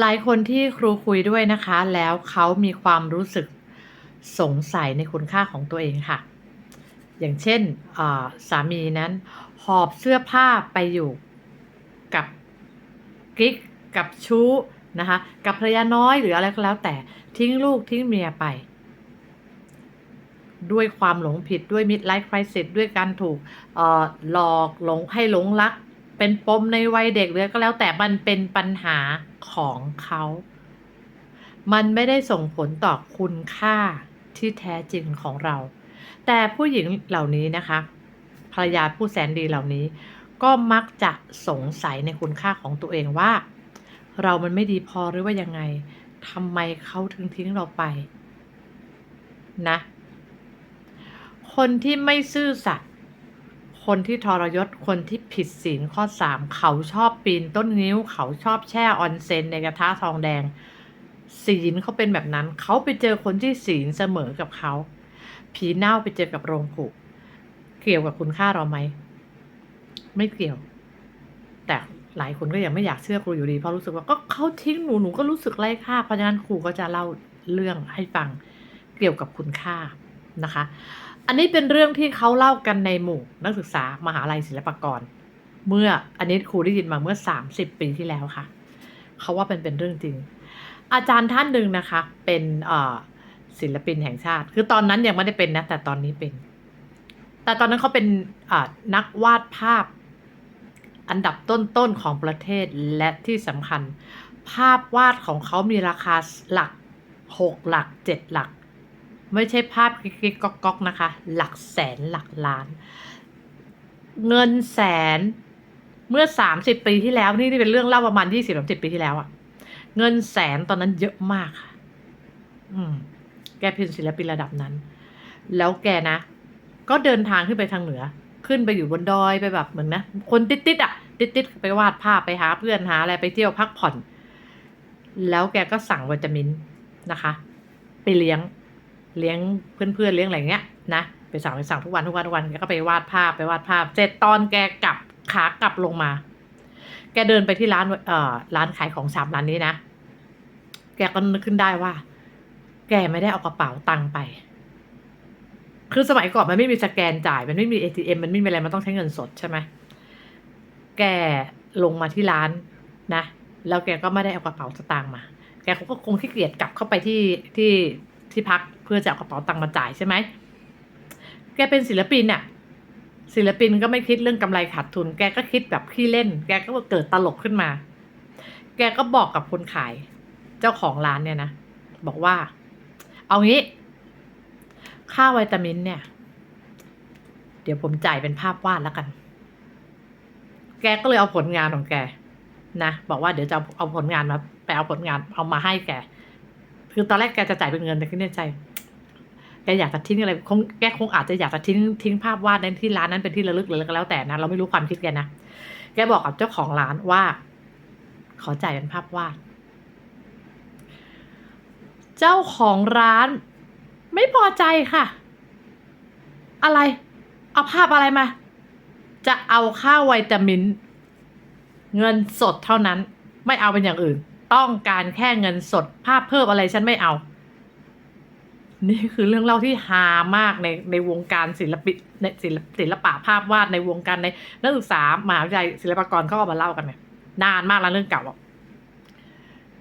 หลายคนที่ครูคุยด้วยนะคะ แล้วเขามีความรู้สึกสงสัยในคุณค่าของตัวเองค่ะ อย่างเช่นสามีนั้น หอบเสื้อผ้าไปอยู่กับกิ๊กกับชู้นะคะกับภรรยาน้อยหรืออะไรก็แล้วแต่ทิ้งลูกทิ้งเมียไป ด้วยความหลงผิดด้วย midlife crisis ด้วยการถูกหลอกหลงให้หลงรัก เป็นปมในวัยเด็กหรือก็แล้วแต่มันเป็นปัญหาของเขา มันไม่ได้ส่งผลต่อคุณค่าที่แท้จริงของเรา แต่ผู้หญิงเหล่านี้นะคะ ภรรยาผู้แสนดีเหล่านี้ ก็มักจะสงสัยในคุณค่าของตัวเองว่า เรามันไม่ดีพอหรือว่ายังไงทำไมเขาถึงทิ้งเราไปนะ คนที่ไม่ซื่อสัตย์ คนที่ทรยศคนที่ผิดศีลข้อสามเขาชอบปีนต้นนิ้ว เขาชอบแช่ออนเซนในกระทะทองแดง ศีลเขาเป็นแบบนั้น เขาไปเจอคนที่ศีลเสมอกับเขา ผีเน่าไปเจอกับโรงผุเกี่ยวกับคุณค่าเราไหม ไม่เกี่ยว แต่หลายคนก็ยังไม่อยากเชื่อครูอยู่ดีเพราะรู้สึกว่าก็เขาทิ้งหนูหนูก็รู้สึกไร้ค่าเพราะฉะนั้นครูก็จะเล่าเรื่องให้ฟังเกี่ยวกับคุณค่านะคะ อันนี้เป็นเรื่องที่เขาเล่ากันในหมู่นักศึกษามหาลัยศิลปากร เมื่ออันนี้ครูได้ยินมาเมื่อ 30 ปีที่แล้วค่ะ เขาว่าเป็นเป็นเรื่องจริง อาจารย์ท่านหนึ่งนะคะ เป็นศิลปินแห่งชาติ คือตอนนั้นยังไม่ได้เป็นนะ แต่ตอนนี้เป็น แต่ตอนนั้นเขาเป็นนักวาดภาพอันดับต้นๆของประเทศและที่สำคัญ ภาพวาดของเขามีราคาหลักหกหลักเจ็ดหลัก ไม่ใช่ภาพกิ๊กๆก๊อกนะคะ หลักแสนหลักล้าน เงินแสนเมื่อสามสิบปีที่แล้ว นี่นี่เป็นเรื่องเล่าประมาณยี่สิบสามสิบปีที่แล้วอะเงินแสนตอนนั้นเยอะมากค่ะ อืม แกเป็นศิลปินระดับนั้น แล้วแกนะ ก็เดินทางขึ้นไปทางเหนือ ขึ้นไปอยู่บนดอยไปแบบเหมือนนะ คนติดๆอะติดๆไปวาดภาพไปหาเพื่อนหาอะไรไปเที่ยวพักผ่อน แล้วแกก็สั่งวิตามินนะคะ ไปเลี้ยง เลี้ยงเพื่อนๆเลี้ยงอะไรเงี้ยนะไปสั่งไปสั่งทุกวันทุกวันทุกวันแกก็ไปวาดภาพไปวาดภาพเสร็จตอนแกกลับขากลับลงมา แกเดินไปที่ร้านเอ่อร้านขายของชำร้านนี้นะ แกก็นึกขึ้นได้ว่า แกไม่ได้เอากระเป๋าตังค์ไป คือสมัยก่อนมันไม่มีสแกนจ่าย มันไม่มี ATM มันไม่มีอะไรมันต้องใช้เงินสดใช่ไหมแกลงมาที่ร้านนะ แล้วแกก็ไม่ได้เอากระเป๋าสตางค์มา แกเขาก็คงขี้เกียจกลับเข้าไปที่ที่ ที่พักเพื่อจะเอากระเป๋าตังค์มาจ่ายใช่ไหม แกเป็นศิลปินอะศิลปินก็ไม่คิดเรื่องกำไรขาดทุน แกก็คิดแบบขี้เล่น แกก็เกิดตลกขึ้นมา แกก็บอกกับคนขาย เจ้าของร้านเนี่ยนะ บอกว่า เอางี้ ค่าวิตามินเนี่ย เดี๋ยวผมจ่ายเป็นภาพวาดแล้วกัน แกก็เลยเอาผลงานของแกนะบอกว่าเดี๋ยวจะเอาเอาผลงานมาไปเอาผลงานเอามาให้แก คือตอนแรกแกจะจ่ายเป็นเงินแต่คิดในใจแกอยากจะทิ้งอะไรคงแกคงอาจจะอยากจะทิ้งทิ้งภาพวาดนั้นที่ร้านนั้นเป็นที่ระลึกหรืออะไรก็แล้วแต่นะเราไม่รู้ความคิดแกนะแกบอกกับเจ้าของร้านว่า ขอจ่ายเป็นภาพวาด เจ้าของร้าน ไม่พอใจค่ะ อะไร เอาภาพอะไรมา จะเอาค่าวิตามิน เงินสดเท่านั้น ไม่เอาเป็นอย่างอื่น ต้องการแค่เงินสดภาพเพิ่มอะไรฉันไม่เอา นี่คือเรื่องเล่าที่ฮามากในในวงการศิลปินในศิลศิลปะภาพวาดในวงการในนักศึกษามหาวิทยาลัยศิลปากรเขาเอามาเล่ากันเนี่ยนานมากแล้วเรื่องเก่าอะ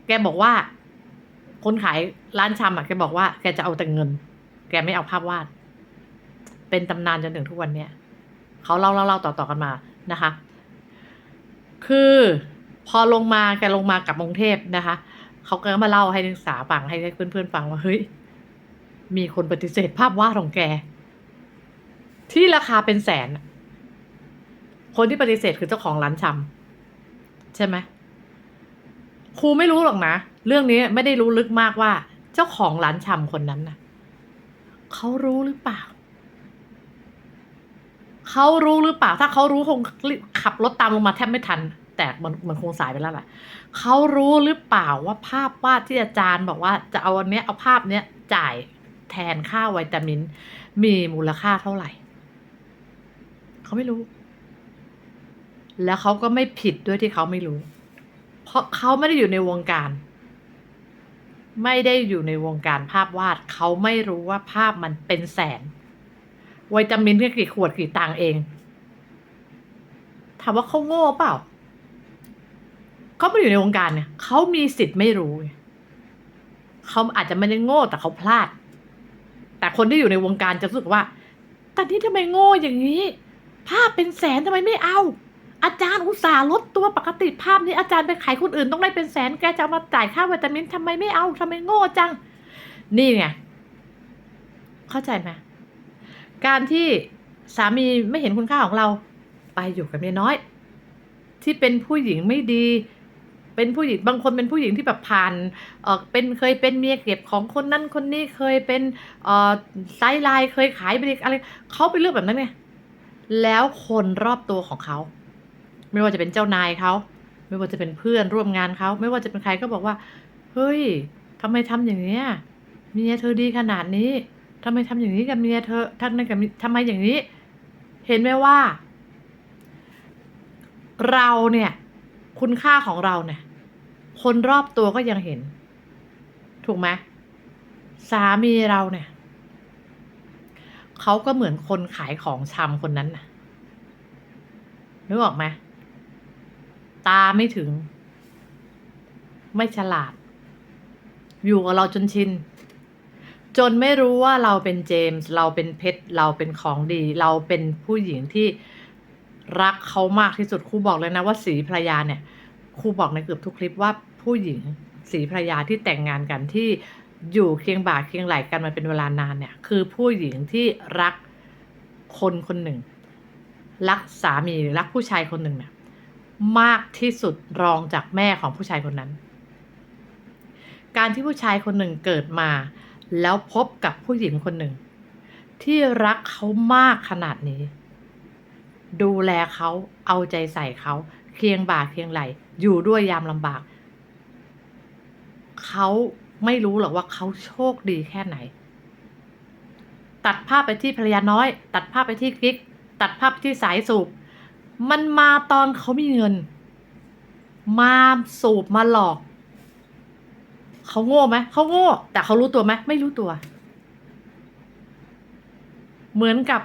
แกบอกว่า คนขายร้านชำอะแกบอกว่าแกจะเอาแต่เงิน แกไม่เอาภาพวาด เป็นตำนานจนถึงทุกวันเนี้ยเขาเล่าเล่าเล่าต่อๆกันมานะคะ คือ พอลงมาแกลงมากับกรุงเทพนะคะเขาก็มาเล่าให้นักศึกษาฟังให้เพื่อนๆฟังว่าเฮ้ยมีคนปฏิเสธภาพวาดของแก ที่ราคาเป็นแสน คนที่ปฏิเสธคือเจ้าของร้านชำใช่ไหมครูไม่รู้หรอกนะ เรื่องนี้ไม่ได้รู้ลึกมากว่า เจ้าของร้านชำคนนั้นน่ะเขารู้หรือเปล่าเขารู้หรือเปล่า ถ้าเขารู้คงขับรถตามลงมาแทบไม่ทัน แต่มันมันคงสายไปแล้วแหละเขารู้หรือเปล่าว่าภาพวาดที่อาจารย์บอกว่าจะเอาอันเนี้ยเอาภาพเนี้ยจ่ายแทนค่าวิตามิน มีมูลค่าเท่าไหร่ เขาไม่รู้ แล้วเขาก็ไม่ผิดด้วยที่เขาไม่รู้ เพราะเขาไม่ได้อยู่ในวงการ ไม่ได้อยู่ในวงการภาพวาด เขาไม่รู้ว่าภาพมันเป็นแสนวิตามินแค่กี่ขวดกี่ตังค์เอง ถามว่าเขาโง่เปล่า เขาไม่อยู่ในวงการเนี่ยเขามีสิทธิ์ไม่รู้เขาอาจจะไม่ได้โง่แต่เขาพลาด แต่คนที่อยู่ในวงการจะรู้สึกว่าแต่นี่ทำไมโง่อย่างนี้ ภาพเป็นแสนทำไมไม่เอา อาจารย์อุตส่าห์ลดตัวปกติภาพนี้อาจารย์ไปขายคนอื่นต้องได้เป็นแสนแกจะมาจ่ายค่าวิตามินทำไมไม่เอาทำไมโง่จัง นี่ไงเข้าใจไหมการที่สามีไม่เห็นคุณค่าของเรา ไปอยู่กับเมียน้อย ที่เป็นผู้หญิงไม่ดี เป็นผู้หญิงบางคนเป็นผู้หญิงที่แบบผ่านเออเป็นเคยเป็นเมียเก็บของคนนั้นคนนี้เคยเป็นเออไซด์ไลน์เคยขายบริกอะไรเขาไปเลือกแบบนั้นไงแล้วคนรอบตัวของเขา ไม่ว่าจะเป็นเจ้านายเขาไม่ว่าจะเป็นเพื่อนร่วมงานเขาไม่ว่าจะเป็นใครก็บอกว่า เฮ้ยทำไมทำอย่างเนี้ยเมียเธอดีขนาดนี้ทำไมทำอย่างนี้กับเมียเธอทำไมกับทำไมอย่างนี้ เห็นไหมว่า เราเนี่ย คุณค่าของเราเนี่ย คนรอบตัวก็ยังเห็น ถูกไหมสามีเราเนี่ยเขาก็เหมือนคนขายของชำคนนั้นน่ะนึกออกไหมตาไม่ถึง ไม่ฉลาด อยู่กับเราจนชิน จนไม่รู้ว่าเราเป็นเจมส์ เราเป็นเพชร เราเป็นของดี เราเป็นผู้หญิงที่ รักเขามากที่สุดครูบอกเลยนะว่าสีภรรยาเนี่ยครูบอกในเกือบทุกคลิปว่าผู้หญิงสีภรรยาที่แต่งงานกันที่อยู่เคียงบ่าเคียงไหลกันมาเป็นเวลานานเนี่ย คือผู้หญิงที่รักคนคนหนึ่ง รักสามีหรือรักผู้ชายคนหนึ่งเนี่ยมากที่สุดรองจากแม่ของผู้ชายคนนั้น การที่ผู้ชายคนหนึ่งเกิดมา แล้วพบกับผู้หญิงคนหนึ่ง ที่รักเขามากขนาดนี้ ดูแลเขาเอาใจใส่เขาเคียงบ่าเคียงไหล อยู่ด้วยยามลำบาก เขาไม่รู้หรอกว่าเขาโชคดีแค่ไหน ตัดภาพไปที่ภรรยาน้อย ตัดภาพไปที่กิ๊ก ตัดภาพไปที่สายสูบ มันมาตอนเขามีเงิน มาสูบมาหลอก เขาโง่ไหม เขาโง่ แต่เขารู้ตัวไหม ไม่รู้ตัว เหมือนกับ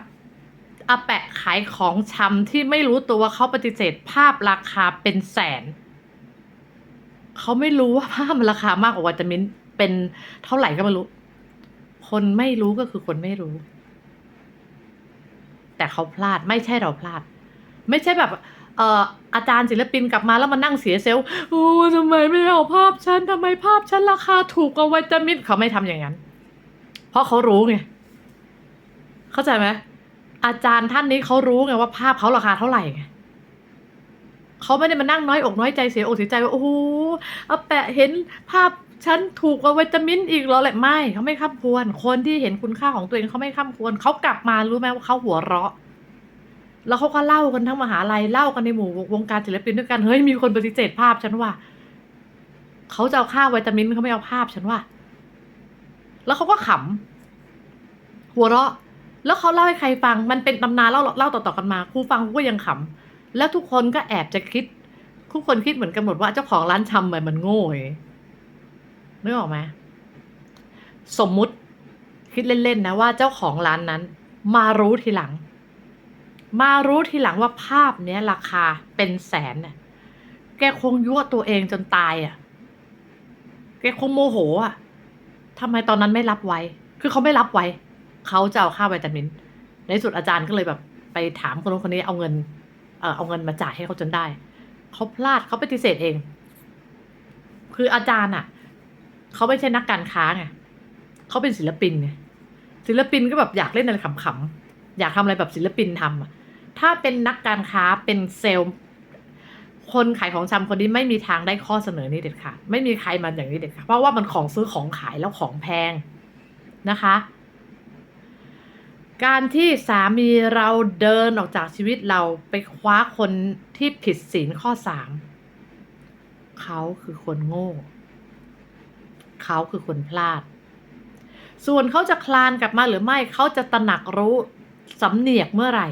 อาแปะขายของชำที่ไม่รู้ตัวว่าเขาปฏิเสธภาพราคาเป็นแสน เขาไม่รู้ว่าภาพมันราคามากกว่าวิตามินเป็นเท่าไหร่ก็ไม่รู้ คนไม่รู้ก็คือคนไม่รู้ แต่เขาพลาดไม่ใช่เราพลาด ไม่ใช่แบบ เอ่ออาจารย์ศิลปินกลับมาแล้วมานั่งเสียเซลล์โอ้ทำไมไม่เอาภาพฉันทำไมภาพฉันราคาถูกกว่าวิตามินเขาไม่ทำอย่างนั้น เพราะเขารู้ไง เข้าใจไหม อาจารย์ท่านนี้เขารู้ไงว่าภาพเขาราคาเท่าไหร่ไงเขาไม่ได้มานั่งน้อยอกน้อยใจเสียอกเสียใจว่าโอ้โหอาแปะเห็นภาพฉันถูกกว่าวิตามินอีกเหรอแหละไม่เขาไม่ข้ามควร คนที่เห็นคุณค่าของตัวเองเขาไม่ข้ามควรเขากลับมารู้ไหมว่าเขาหัวเราะ แล้วเขาก็เล่ากันทั้งมหาลัยเล่ากันในหมู่วงการศิลปินด้วยกันเฮ้ยมีคนปฏิเสธภาพฉันว่าเขาจะเอาค่าวิตามินเขาไม่เอาภาพฉันว่า แล้วเขาก็ขำหัวเราะ แล้วเขาเล่าให้ใครฟังมันเป็นตำนานเล่าเล่าต่อๆกันมาครูฟังก็ยังขำแล้วทุกคนก็แอบจะคิด ทุกคนคิดเหมือนกันหมดว่าเจ้าของร้านชำมันมันโง่นึกออกไหมสมมุติคิดเล่นๆนะว่าเจ้าของร้านนั้น มารู้ทีหลัง มารู้ทีหลังว่าภาพเนี้ยราคาเป็นแสนเนี่ยแกคงยั่วตัวเองจนตายอะ แกคงโมโหอะทำไมตอนนั้นไม่รับไว้ คือเขาไม่รับไว้ เขาจะเอาค่าวิตามิน ในสุดอาจารย์ก็เลยแบบไปถามคนนู้นคนนี้เอาเงินเออเอาเงินมาจ่ายให้เขาจนได้ เขาพลาดเขาปฏิเสธเอง คืออาจารย์อะเขาไม่ใช่นักการค้าไงเขาเป็นศิลปินไงศิลปินก็แบบอยากเล่นอะไรขำๆอยากทำอะไรแบบศิลปินทำอะถ้าเป็นนักการค้าเป็นเซลล์คนขายของชำคนนี้ไม่มีทางได้ข้อเสนอนี้เด็ดขาดไม่มีใครมาอย่างนี้เด็ดขาดเพราะว่ามันของซื้อของขายแล้วของแพงนะคะ การที่สามีเราเดินออกจากชีวิตเราไปคว้าคนที่ผิดศีลข้อสามเขาคือคนโง่ เขาคือคนพลาด ส่วนเขาจะคลานกลับมาหรือไม่เขาจะตระหนักรู้สำเนียกเมื่อไหร่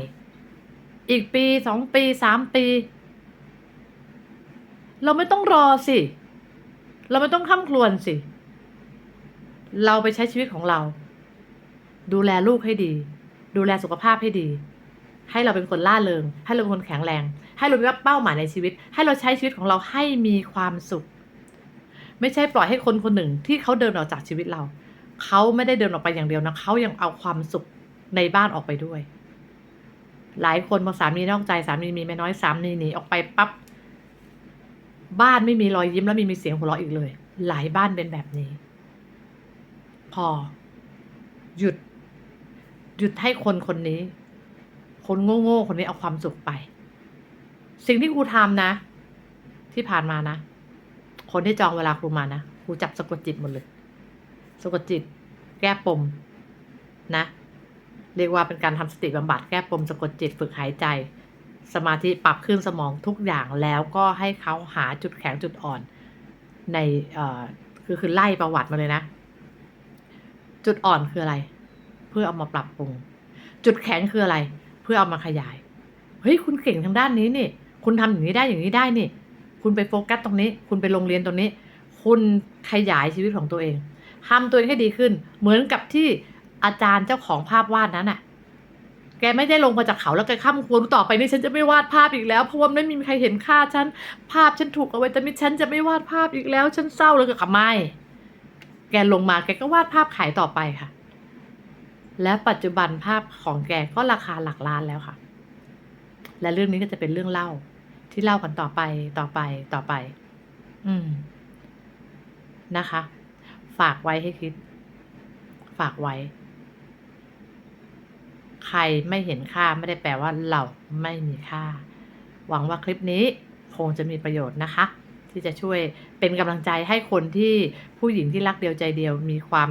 อีกปีสองปีสามปี เราไม่ต้องรอสิ เราไม่ต้องข้ามครวนสิ เราไปใช้ชีวิตของเรา ดูแลลูกให้ดี ดูแลสุขภาพให้ดี ให้เราเป็นคนล่าเริง ให้เราเป็นคนแข็งแรง ให้เรามีเป้าหมายในชีวิต ให้เราใช้ชีวิตของเราให้มีความสุข ไม่ใช่ปล่อยให้คนคนหนึ่งที่เขาเดินออกจากชีวิตเรา เขาไม่ได้เดินออกไปอย่างเดียวนะเขายังเอาความสุขในบ้านออกไปด้วย หลายคนพอสามีนอกใจสามีมีไม่น้อยสามีหนีออกไปปั๊บบ้านไม่มีรอยยิ้มแล้วมีมีเสียงหัวเราะอีกเลย หลายบ้านเป็นแบบนี้ พอ หยุด หยุดให้คนคนนี้ คนโง่ๆคนนี้เอาความสุขไป สิ่งที่ครูทำนะ ที่ผ่านมานะ คนที่จองเวลาครูมานะครูจับสะกดจิตหมดเลยสะกดจิต แก้ปมนะ เรียกว่าเป็นการทำสติบำบัดแก้ปมสะกดจิตฝึกหายใจ สมาธิปรับขึ้นสมองทุกอย่างแล้วก็ให้เขาหาจุดแข็งจุดอ่อน ในเอ่อคือคือไล่ประวัติมาเลยนะ จุดอ่อนคืออะไร เพื่อเอามาปรับปรุง จุดแข็งคืออะไร เพื่อเอามาขยาย เฮ้ยคุณเก่งทางด้านนี้นี่ คุณทำอย่างนี้ได้อย่างนี้ได้นี่ คุณไปโฟกัสตรงนี้ คุณไปโรงเรียนตรงนี้ คุณขยายชีวิตของตัวเองทำตัวเองให้ดีขึ้น เหมือนกับที่อาจารย์เจ้าของภาพวาดนั้นน่ะ แกไม่ได้ลงมาจากเขาแล้วแกข้ามควรต่อไปนี่ฉันจะไม่วาดภาพอีกแล้วเพราะว่าไม่มีใครเห็นค่าฉัน ภาพฉันถูกเอาไว้แต่ไมิฉันจะไม่วาดภาพอีกแล้ว ฉันเศร้าเลยกับไม่ แกลงมาแกก็วาดภาพขายต่อไปค่ะ และปัจจุบันภาพของแกก็ราคาหลักล้านแล้วค่ะ และเรื่องนี้ก็จะเป็นเรื่องเล่า ที่เล่ากันต่อไปต่อไปต่อไป อืม นะคะ ฝากไว้ให้คิด ฝากไว้ ใครไม่เห็นค่าไม่ได้แปลว่าเราไม่มีค่า หวังว่าคลิปนี้คงจะมีประโยชน์นะคะ ที่จะช่วยเป็นกำลังใจให้คนที่ผู้หญิงที่รักเดียวใจเดียวมีความ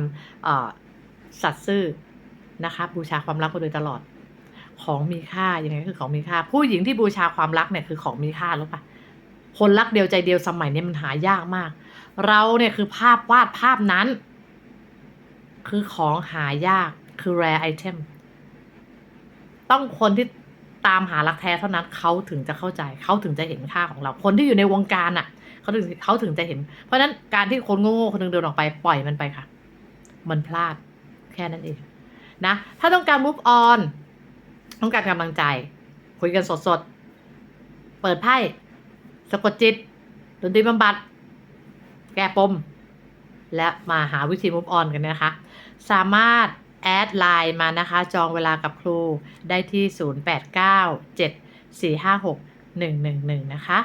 สัตย์ซื่อ นะคะ บูชาความรักมาโดยตลอด ของมีค่ายังไงคือของมีค่า ผู้หญิงที่บูชาความรักเนี่ยคือของมีค่ารู้ปะคนรักเดียวใจเดียวสมัยนี้มันหายากมาก เราเนี่ยคือภาพวาดภาพนั้น คือของหายากคือ rare item ต้องคนที่ตามหารักแท้เท่านั้นเขาถึงจะเข้าใจเขาถึงจะเห็นค่าของเรา คนที่อยู่ในวงการอะเขาถึงเขาถึงจะเห็น เพราะฉะนั้นการที่คนโง่ๆคนนึงเดินออกไปปล่อยมันไปค่ะ มันพลาดแค่นั้นเอง นะ ถ้าต้องการ move on ต้องการกำลังใจ คุยกันสดๆ เปิดไพ่สะกดจิตดนตรีบำบัด แก้ปม และมาหาวิธี move on กันนะคะ สามารถแอดไลน์มานะคะ จองเวลากับครูได้ที่ 0897 456 111 นะคะ